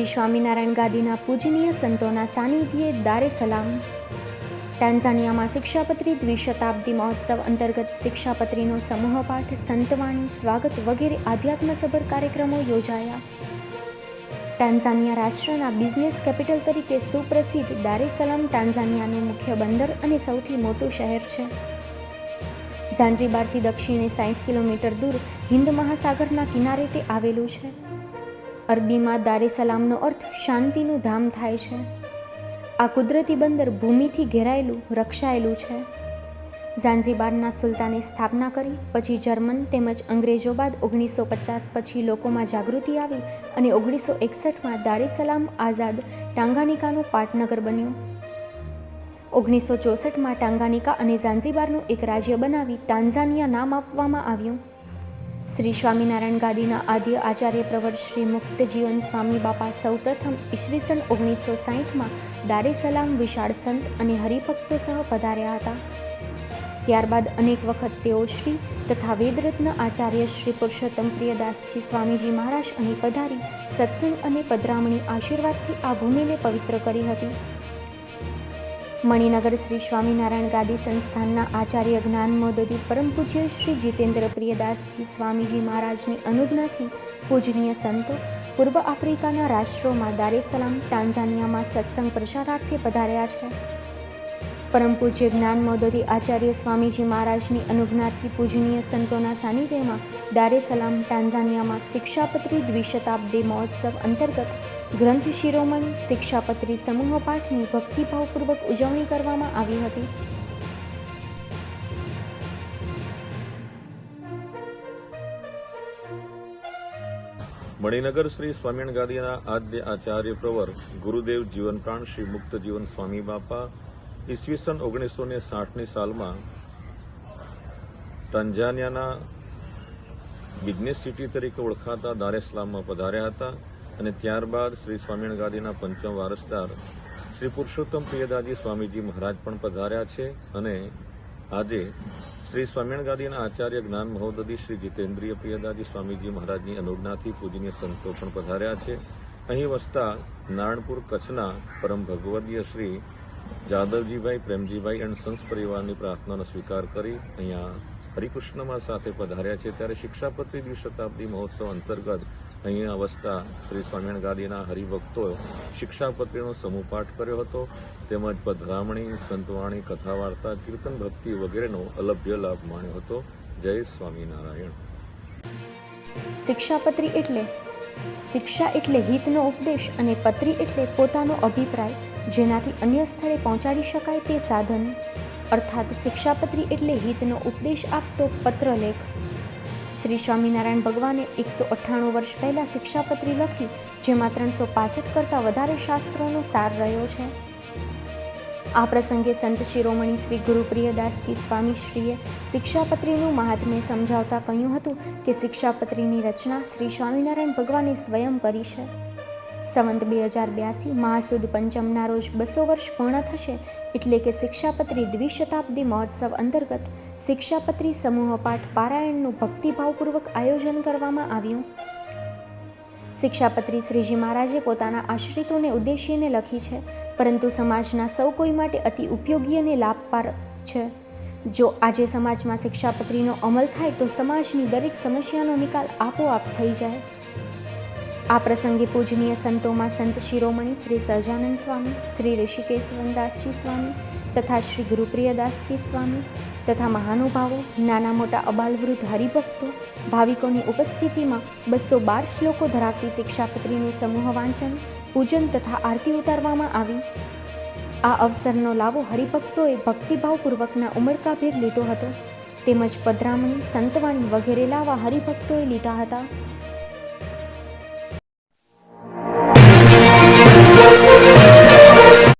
શ્રી સ્વામિનારાયણ ગાદીના પૂજનીય સંતોના સાનિધ્યે દારે સલામ. ટાન્ઝાનિયામાં શિક્ષાપત્રી દ્વિશતાબ્દી મહોત્સવ અંતર્ગત શિક્ષાપત્રીનો સમૂહ પાઠ, સંતવાણી, સ્વાગત વગેરે આધ્યાત્મસભર કાર્યક્રમો યોજાયા. ટાન્ઝાનિયા રાષ્ટ્રના બિઝનેસ કેપિટલ તરીકે સુપ્રસિદ્ધ દારે સલામ ટાન્ઝાનિયાનું મુખ્ય બંદર અને સૌથી મોટું શહેર છે. ઝાંઝીબારથી દક્ષિણે સાઠ કિલોમીટર દૂર હિન્દ મહાસાગરના કિનારે તે આવેલું છે. અરબીમાં દારે સલામનો અર્થ શાંતિનું ધામ થાય છે. આ કુદરતી બંદર ભૂમિથી ઘેરાયેલું, રક્ષાયેલું છે. ઝાંઝીબારના સુલતાને સ્થાપના કરી, પછી જર્મન તેમજ અંગ્રેજો બાદ ઓગણીસો પચાસ પછી લોકોમાં જાગૃતિ આવી અને ઓગણીસો એકસઠમાં દારે સલામ આઝાદ ટાંગાનિકાનું પાટનગર બન્યું. ઓગણીસો ચોસઠમાં ટાંગાનિકા અને ઝાંઝીબારનું એક રાજ્ય બનાવી ટાંઝાનિયા નામ આપવામાં આવ્યું. શ્રી સ્વામિનારાયણ ગાદીના આદ્ય આચાર્ય પ્રવર શ્રી મુક્ત જીવન સ્વામી બાપા સૌપ્રથમ ઈસવીસન ઓગણીસો સાહીઠમાં દારે સલામ વિશાળ સંત અને હરિભક્તો સહ પધાર્યા હતા. ત્યારબાદ અનેક વખત તેઓ શ્રી તથા વેદરત્ન આચાર્ય શ્રી પુરુષોત્તમ પ્રિયદાસજી સ્વામીજી મહારાજ અહીં પધારી સત્સંગ અને પધરામણી આશીર્વાદથી આ ભૂમિને પવિત્ર કરી હતી. મણિનગર શ્રી સ્વામિનારાયણ ગાદી સંસ્થાનના આચાર્ય જ્ઞાન મોદદી, પરમ પૂજ્ય શ્રી જીતેન્દ્ર પ્રિયદાસજી સ્વામીજી મહારાજની અનુજ્ઞાથી પૂજનીય સંતો, પૂર્વ આફ્રિકાના રાષ્ટ્રોમાં દારેસલામ ટાન્ઝાનિયામાં સત્સંગ પ્રચારાર્થે પધાર્યા છે. પરમ પૂજ્ય જ્ઞાન મોદદી આચાર્ય સ્વામીજી મહારાજની અનુજ્ઞાથી પૂજનીય સંતોના સાનિધ્યમાં દારે સલામ ટાન્ઝાનિયામાં શિક્ષાપત્રી દ્વિશતાબ્દી મહોત્સવ અંતર્ગત ગ્રંથ શિરોમણી શિક્ષાપત્રી સમૂહ પાઠની ભક્તિભાવપૂર્વક ઉજવણી કરવામાં આવી હતી. મણિનગર શ્રી સ્વામિનારાયણ ગાદીના આદ્ય આચાર્ય પ્રવર ગુરુદેવ જીવનપ્રાણ શ્રી મુક્ત જીવન સ્વામી બાપા ઈસવીસન ઓગણીસો ને સાઠની સાલમાં તંજાનિયાના બિઝનેસ સિટી તરીકે ઓળખાતા દારેસ્લામમાં પધાર્યા હતા અને ત્યારબાદ શ્રી સ્વામિનારાયણ ગાદીના પંચમ વારસદાર શ્રી પુરુષોત્તમ પ્રિયદાજી સ્વામીજી મહારાજ પણ પધાર્યા છે અને આજે શ્રી સ્વામિનારાયણ ગાદીના આચાર્ય જ્ઞાન મહોદદી શ્રી જીતેન્દ્રિય પ્રિયદાજી સ્વામીજી મહારાજની અનુજ્ઞાથી પૂજનીય સંતો પણ પધાર્યા છે. અહીં વસતા નારણપુર કચ્છના પરમ ભગવદીય શ્રી જાદવજીભાઈ, પ્રેમજીભાઈ એન્ડ સંસ પરિવારની પ્રાર્થનાનો સ્વીકાર કરી અહીંયા હરિકૃષ્ણમાં સાથે પધાર્યા છે. ત્યારે શિક્ષાપત્રી દ્વિશતાબ્દી મહોત્સવ અંતર્ગત અહીંયા વસતા શ્રી સ્વામિનારાયણ ગાદીના હરિભક્તોએ શિક્ષાપત્રીનો સમૂહ પાઠ કર્યો હતો. તેમજ પધરામણી, સંતવાણી કથા વાર્તા કીર્તન ભક્તિ વગેરેનો અલભ્ય લાભ માણ્યો હતો. જય સ્વામિનારાયણ. શિક્ષાપત્રી એટલે શિક્ષા એટલે હિતનો ઉપદેશ અને પત્રી એટલે પોતાનો અભિપ્રાય, જેનાથી અન્ય સ્થળે પહોંચાડી શકાય તે સાધન. અર્થાત શિક્ષાપત્રી એટલે હિતનો ઉપદેશ આપતો પત્રલેખ. શ્રી સ્વામિનારાયણ ભગવાને એકસો અઠ્ઠાણું વર્ષ પહેલાં શિક્ષાપત્રી લખી, જેમાં ત્રણસો પાસઠ કરતાં વધારે શાસ્ત્રોનો સાર રહ્યો છે. આ પ્રસંગે સંત શિરોમણી શ્રી ગુરુપ્રિયદાસજી સ્વામીશ્રીએ શિક્ષાપત્રીનું મહાત્મ્ય સમજાવતા કહ્યું હતું કે શિક્ષાપત્રીની રચના શ્રી સ્વામિનારાયણ ભગવાને સ્વયં કરી છે. સંવંત બે હજાર બ્યાસી મહાસુદ પંચમના રોજ બસો વર્ષ પૂર્ણ થશે એટલે કે શિક્ષાપત્રી દ્વિશતાબ્દી મહોત્સવ અંતર્ગત શિક્ષાપત્રી સમૂહ પાઠ પારાયણનું ભક્તિભાવપૂર્વક આયોજન કરવામાં આવ્યું. શિક્ષાપત્રી શ્રીજી મહારાજે પોતાના આશ્રિતોને ઉદ્દેશીને લખી છે, પરંતુ સમાજના સૌ કોઈ માટે અતિ ઉપયોગી અને લાભપાર છે. જો આજે સમાજમાં શિક્ષાપત્રીનો અમલ થાય તો સમાજની દરેક સમસ્યાનો નિકાલ આપોઆપ થઈ જાય. આ પ્રસંગે પૂજનીય સંતોમાં સંત શિરોમણી શ્રી સહજાનંદ સ્વામી, શ્રી ઋષિકેશવનદાસજી સ્વામી તથા શ્રી ગુરુપ્રિયદાસજી સ્વામી તથા મહાનુભાવો, નાના મોટા અબાલવૃદ્ધ હરિભક્તો, ભાવિકોની ઉપસ્થિતિમાં બસો બાર શ્લોકો ધરાવતી શિક્ષાપત્રીનું સમૂહ વાંચન, પૂજન તથા આરતી ઉતારવામાં આવી. આ અવસરનો લાવો હરિભક્તોએ ભક્તિભાવપૂર્વકના ઉમળકાભેર લીધો હતો. તેમજ પધરામણી, સંતવાણી વગેરે લાવા હરિભક્તોએ લીધા હતા.